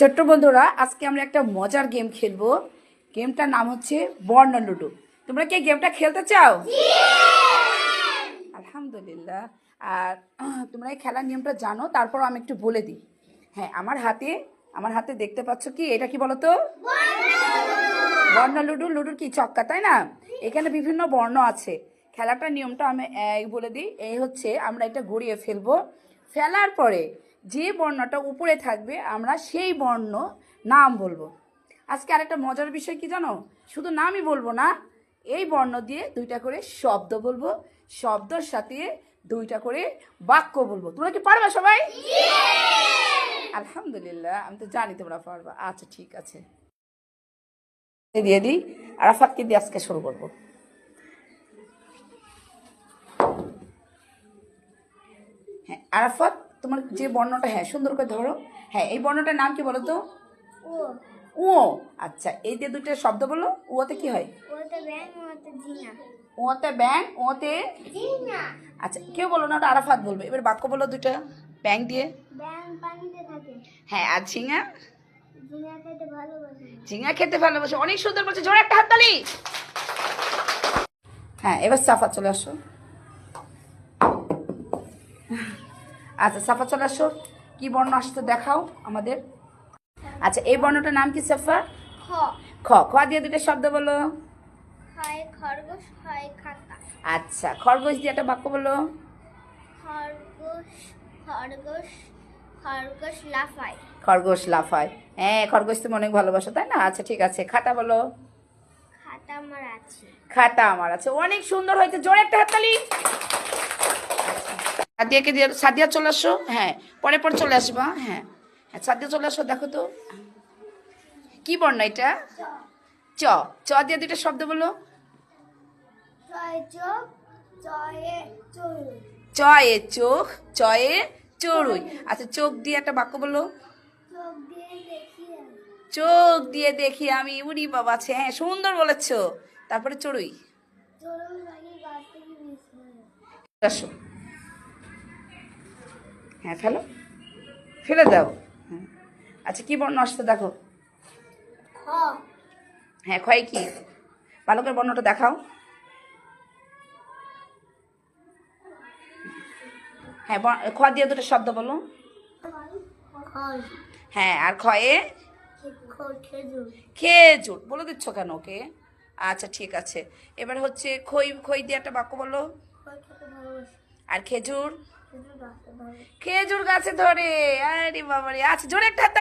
ছোট্ট বন্ধুরা, আজকে আমরা একটা মজার গেম খেলব। গেমটার নাম হচ্ছে বর্ণ লুডো। তোমরা কি গেমটা খেলতে চাও? আলহামদুলিল্লাহ। আর তোমরা এই খেলার নিয়মটা জানো তারপর আমি একটু বলে দিই। হ্যাঁ আমার হাতে আমার হাতে দেখতে পাচ্ছ কি? এটা কি বলো তো বর্ণ লুডো। লুডোর কি চক্কা তাই না? এখানে বিভিন্ন বর্ণ আছে। খেলাটার নিয়মটা আমি বলে দিই। এই হচ্ছে আমরা এটা গড়িয়ে ফেলব। ফেলার পরে যে বর্ণটা উপরে থাকবে আমরা সেই বর্ণ নাম বলব। আজকে আরেকটা মজার বিষয় কি জানো? শুধু নামই বলব না এই বর্ণ দিয়ে দুইটা করে শব্দ বলব শব্দর সাথে দুইটা করে বাক্য বলব। তোমরা কি পারবে সবাই? আলহামদুলিল্লাহ আমি তো জানি তোমরা পারবা। আচ্ছা ঠিক আছে। দিয়ে দিই আরাফাতকে দিয়ে আজকে শুরু করব। হ্যাঁ আরাফাত তোমার যে বর্ণটা হ্যাঁ সুন্দর করে ধরো। হ্যাঁ এই বর্ণটার নাম কি বলো তো ও। আচ্ছা এই যে দুটো শব্দ বলো ওতে কি হয়? ওতে ব্যাং ওতে আচ্ছা কেউ বলো না ওটা আরাফাত বলবে। এবার বাক্য বলো দুটো ব্যাং দিয়ে। ব্যাং পানিতে থাকে। হ্যাঁ আর ঝিঙা? জিনা খেতে ভালোবাসে ঝিঙা খেতে ভালোবাসে অনেক সুন্দর বলছে জোরে একটা হাততালি হ্যাঁ এবার সাফা চলে আসো। আচ্ছা সাফা চলে আসো। কি বর্ণ আসতে দেখাও আমাদের। আচ্ছা এই বর্ণটার নাম কি সাফা? খ। খ। খ দিয়ে দুটো শব্দ বলো। খরগোশ হয় খাতা। আচ্ছা খরগোশ দিয়ে একটা বাক্য বলো। খরগোশ খরগোশ খরগোশ লাফায়। খরগোশ লাফায়। হ্যাঁ খরগোশ তুমি অনেক ভালোবাসো তাই না? আচ্ছা ঠিক আছে। খাতা বলো। খাতা আমার আছে। খাতা আমার আছে। অনেক সুন্দর হয়েছে। জোরে একটা হাততালি। সাদিয়াকে দিয়ে সাদিয়া চলে আসো। হ্যাঁ পরে পরে চলে আসবা হ্যাঁ। হ্যাঁ। সাদিয়া চলে আসো দেখো তো। কি বর্ণ এটা? চ চ দিয়ে দুটো শব্দ বলো। চয়ে চোখ চয়ে চড়ুই। আচ্ছা চোখ দিয়ে একটা বাক্য বলো। চোখ দিয়ে দেখি আমি। উড়ি বাবা আছে। হ্যাঁ সুন্দর বলেছ। তারপরে চড়ুই। আসো। হ্যাঁ ফেলো। ফেলে দাও। হ্যাঁ। আচ্ছা কি বর্ণ আসতে দেখো। খ। হ্যাঁ ক্ষয় কি? বালকের বর্ণটা দেখাও। হ্যাঁ খ দিয়ে দুটো শব্দ বলো। হ্যাঁ আর খয়ে খেজুর। বলে দিচ্ছ কেন ওকে? আচ্ছা ঠিক আছে। এবার হচ্ছে খই খই দিয়ে একটা বাক্য বলো। আর খেজুর? খেজুর গাছে ধরে। আরে বাবারে আচ্ছা জোরে একটা